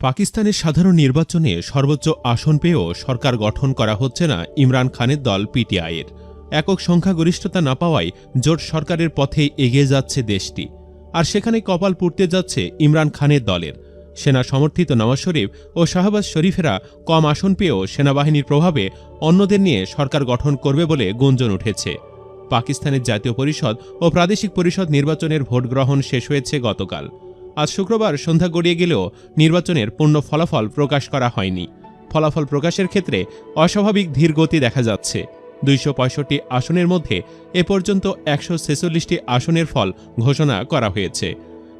পাকিস্তানের সাধারণ নির্বাচনে সর্বোচ্চ আসন পেয়েও সরকার গঠন করা হচ্ছে না ইমরান খানের দল পিটিআইয়ের। একক সংখ্যাগরিষ্ঠতা না পাওয়ায় জোট সরকারের পথে এগিয়ে যাচ্ছে দেশটি। আর সেখানে কপাল পুড়তে যাচ্ছে ইমরান খানের দলের। সেনা সমর্থিত নওয়াজ শরীফ ও শাহবাজ শরীফেরা কম আসন পেয়েও সেনাবাহিনীর প্রভাবে অন্যদের নিয়ে সরকার গঠন করবে বলে গুঞ্জন উঠেছে। পাকিস্তানের জাতীয় পরিষদ ও প্রাদেশিক পরিষদ নির্বাচনের ভোট গ্রহণ শেষ হয়েছে গতকাল। আজ শুক্রবার সন্ধ্যা গড়িয়ে গেলেও নির্বাচনের পূর্ণ ফলাফল প্রকাশ করা হয়নি। ফলাফল প্রকাশের ক্ষেত্রে অস্বাভাবিক ধীর গতি দেখা যাচ্ছে। দুইশো পঁয়ষট্টি আসনের মধ্যে এ পর্যন্ত একশো ছেচল্লিশটি আসনের ফল ঘোষণা করা হয়েছে।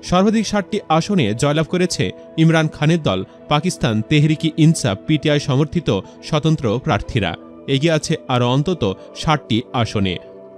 সর্বাধিক ষাটটি আসনে জয়লাভ করেছে ইমরান খানের দল, পাকিস্তান তেহরিকি ইনসাফ পিটিআই সমর্থিত স্বতন্ত্র প্রার্থীরা। এগিয়ে আছে আরও অন্তত ষাটটি আসনে।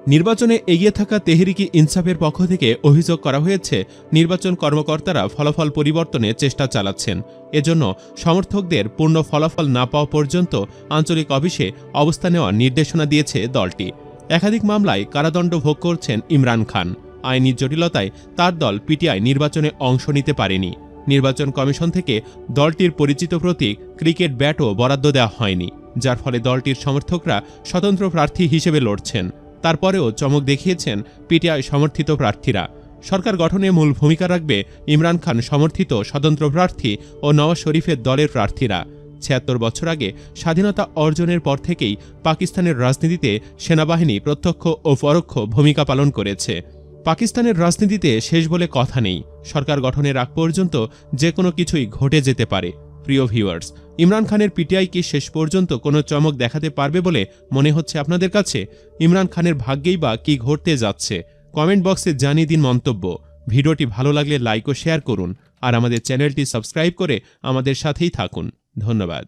নির্বাচনে এগিয়ে থাকা তেহরিকি ইনসাফের পক্ষ থেকে অভিযোগ করা হয়েছে, নির্বাচন কর্মকর্তারা ফলাফল পরিবর্তনে চেষ্টা চালাচ্ছেন। এজন্য সমর্থকদের পূর্ণ ফলাফল না পাওয়া পর্যন্ত আঞ্চলিক অফিসে অবস্থা নেওয়ার নির্দেশনা দিয়েছে দলটি। একাধিক মামলায় কারাদণ্ড ভোগ করছেন ইমরান খান। আইনি জটিলতায় তার দল পিটিআই নির্বাচনে অংশ নিতে পারেনি। নির্বাচন কমিশন থেকে দলটির পরিচিত প্রতীক ক্রিকেট ব্যাটও বরাদ্দ দেওয়া হয়নি, যার ফলে দলটির সমর্থকরা স্বতন্ত্র প্রার্থী হিসেবে লড়ছেন। তারপরেও চমক দেখিয়েছেন পিটিআই সমর্থিত প্রার্থীরা। সরকার গঠনে মূল ভূমিকা রাখবে ইমরান খান সমর্থিত স্বতন্ত্র প্রার্থী ও নওয়াজ শরীফের দলের প্রার্থীরা। ছিয়াত্তর বছর আগে স্বাধীনতা অর্জনের পর থেকেই পাকিস্তানের রাজনীতিতে সেনাবাহিনী প্রত্যক্ষ ও পরোক্ষ ভূমিকা পালন করেছে। পাকিস্তানের রাজনীতিতে শেষ বলে কথা নেই। সরকার গঠনের আগ পর্যন্ত যে কোনো কিছুই ঘটে যেতে পারে। প্রিয় ভিউয়ার্স, ইমরান খানের পিটিআই কি শেষ পর্যন্ত কোনো চমক দেখাতে পারবে বলে মনে হচ্ছে আপনাদের কাছে? ইমরান খানের ভাগ্যেই বা কি ঘটতে যাচ্ছে? কমেন্ট বক্সে জানিয়ে দিন মন্তব্য। ভিডিওটি ভালো লাগলে লাইক ও শেয়ার করুন। আর আমাদের চ্যানেলটি সাবস্ক্রাইব করে আমাদের সাথেই থাকুন। ধন্যবাদ।